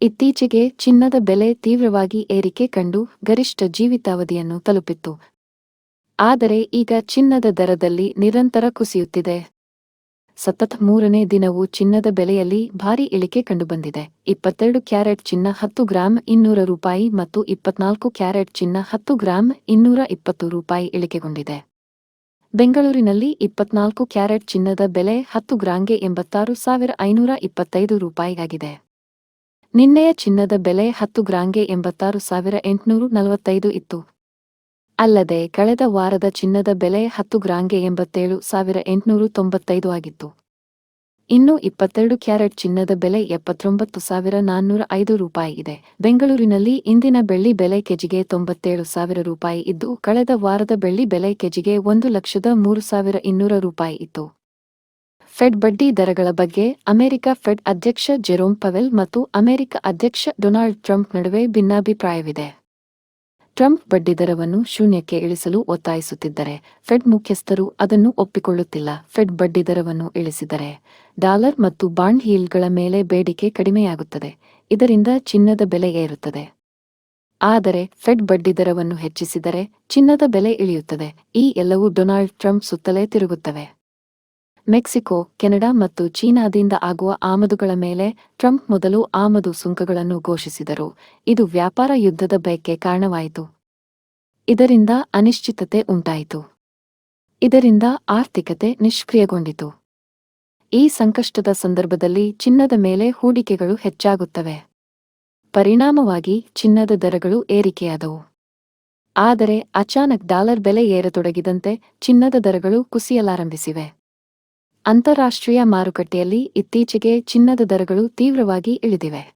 ಇತ್ತೀಚೆಗೆ ಚಿನ್ನದ ಬೆಲೆ ತೀವ್ರವಾಗಿ ಏರಿಕೆ ಕಂಡು ಗರಿಷ್ಠ ಜೀವಿತಾವಧಿಯನ್ನು ತಲುಪಿತ್ತು. ಆದರೆ ಈಗ ಚಿನ್ನದ ದರದಲ್ಲಿ ನಿರಂತರ ಕುಸಿಯುತ್ತಿದೆ. ಸತತ ಮೂರನೇ ದಿನವೂ ಚಿನ್ನದ ಬೆಲೆಯಲ್ಲಿ ಭಾರಿ ಇಳಿಕೆ ಕಂಡುಬಂದಿದೆ. ಇಪ್ಪತ್ತೆರಡು ಕ್ಯಾರೆಟ್ ಚಿನ್ನ ಹತ್ತು ಗ್ರಾಂ ಇನ್ನೂರ ರೂಪಾಯಿ ಮತ್ತು ಇಪ್ಪತ್ನಾಲ್ಕು ಕ್ಯಾರೆಟ್ ಚಿನ್ನ ಹತ್ತು ಗ್ರಾಂ ಇನ್ನೂರ ಇಪ್ಪತ್ತು ರೂಪಾಯಿ ಇಳಿಕೆಗೊಂಡಿದೆ. ಬೆಂಗಳೂರಿನಲ್ಲಿ ಇಪ್ಪತ್ನಾಲ್ಕು ಕ್ಯಾರೆಟ್ ಚಿನ್ನದ ಬೆಲೆ ಹತ್ತು ಗ್ರಾಂಗೆ ಎಂಬತ್ತಾರು ಸಾವಿರ ಐನೂರ ಇಪ್ಪತ್ತೈದು ರೂಪಾಯಿಯಾಗಿದೆ. ನಿನ್ನೆಯ ಚಿನ್ನದ ಬೆಲೆ ಹತ್ತು ಗ್ರಾಂಗೆ ಎಂಬತ್ತಾರು ಸಾವಿರ ಎಂಟುನೂರು ನಲವತ್ತೈದು ಇತ್ತು. ಅಲ್ಲದೆ ಕಳೆದ ವಾರದ ಚಿನ್ನದ ಬೆಲೆ ಹತ್ತು ಗ್ರಾಂಗೆ ಎಂಬತ್ತೇಳು ಸಾವಿರ ಎಂಟುನೂರು ತೊಂಬತ್ತೈದು ಆಗಿತ್ತು. ಇನ್ನು ಇಪ್ಪತ್ತೆರಡು ಕ್ಯಾರೆಟ್ ಚಿನ್ನದ ಬೆಲೆ ಎಪ್ಪತ್ತೊಂಬತ್ತು ಸಾವಿರ ನಾನ್ನೂರ ಐದು ರೂಪಾಯಿ ಇದೆ. ಬೆಂಗಳೂರಿನಲ್ಲಿ ಇಂದಿನ ಬೆಳ್ಳಿ ಬೆಲೆ ಕೆಜಿಗೆ ತೊಂಬತ್ತೇಳು ಸಾವಿರ ರೂಪಾಯಿ ಇದ್ದು, ಕಳೆದ ವಾರದ ಬೆಳ್ಳಿ ಬೆಲೆ ಕೆಜಿಗೆ ಒಂದು ಲಕ್ಷದ ಮೂರು ಸಾವಿರ ಇನ್ನೂರ ರೂಪಾಯಿ ಇತ್ತು. ಫೆಡ್ ಬಡ್ಡಿ ದರಗಳ ಬಗ್ಗೆ ಅಮೆರಿಕ ಫೆಡ್ ಅಧ್ಯಕ್ಷ ಜೆರೋಮ್ ಪವೆಲ್ ಮತ್ತು ಅಮೆರಿಕ ಅಧ್ಯಕ್ಷ ಡೊನಾಲ್ಡ್ ಟ್ರಂಪ್ ನಡುವೆ ಭಿನ್ನಾಭಿಪ್ರಾಯವಿದೆ. ಟ್ರಂಪ್ ಬಡ್ಡಿದರವನ್ನು ಶೂನ್ಯಕ್ಕೆ ಇಳಿಸಲು ಒತ್ತಾಯಿಸುತ್ತಿದ್ದರೆ ಫೆಡ್ ಮುಖ್ಯಸ್ಥರು ಅದನ್ನು ಒಪ್ಪಿಕೊಳ್ಳುತ್ತಿಲ್ಲ. ಫೆಡ್ ಬಡ್ಡಿ ದರವನ್ನು ಇಳಿಸಿದರೆ ಡಾಲರ್ ಮತ್ತು ಬಾಂಡ್ ಹೀಲ್ಗಳ ಮೇಲೆ ಬೇಡಿಕೆ ಕಡಿಮೆಯಾಗುತ್ತದೆ. ಇದರಿಂದ ಚಿನ್ನದ ಬೆಲೆ ಏರುತ್ತದೆ. ಆದರೆ ಫೆಡ್ ಬಡ್ಡಿ ದರವನ್ನು ಹೆಚ್ಚಿಸಿದರೆ ಚಿನ್ನದ ಬೆಲೆ ಇಳಿಯುತ್ತದೆ. ಈ ಎಲ್ಲವೂ ಡೊನಾಲ್ಡ್ ಟ್ರಂಪ್ ಸುತ್ತಲೇ ತಿರುಗುತ್ತವೆ. ಮೆಕ್ಸಿಕೋ, ಕೆನಡಾ ಮತ್ತು ಚೀನಾದಿಂದ ಆಗುವ ಆಮದುಗಳ ಮೇಲೆ ಟ್ರಂಪ್ ಮೊದಲು ಆಮದು ಸುಂಕಗಳನ್ನು ಘೋಷಿಸಿದರು. ಇದು ವ್ಯಾಪಾರ ಯುದ್ಧದ ಭಯಕ್ಕೆ ಕಾರಣವಾಯಿತು. ಇದರಿಂದ ಅನಿಶ್ಚಿತತೆ ಉಂಟಾಯಿತು. ಇದರಿಂದ ಆರ್ಥಿಕತೆ ನಿಷ್ಕ್ರಿಯಗೊಂಡಿತು. ಈ ಸಂಕಷ್ಟದ ಸಂದರ್ಭದಲ್ಲಿ ಚಿನ್ನದ ಮೇಲೆ ಹೂಡಿಕೆಗಳು ಹೆಚ್ಚಾಗುತ್ತವೆ. ಪರಿಣಾಮವಾಗಿ ಚಿನ್ನದ ದರಗಳು ಏರಿಕೆಯಾದವು. ಆದರೆ ಅಚಾನಕ್ ಡಾಲರ್ ಬೆಲೆ ಏರತೊಡಗಿದಂತೆ ಚಿನ್ನದ ದರಗಳು ಕುಸಿಯಲಾರಂಭಿಸಿವೆ. ಅಂತಾರಾಷ್ಟ್ರೀಯ ಮಾರುಕಟ್ಟೆಯಲ್ಲಿ ಇತ್ತೀಚೆಗೆ ಚಿನ್ನದ ದರಗಳು ತೀವ್ರವಾಗಿ ಇಳಿದಿವೆ.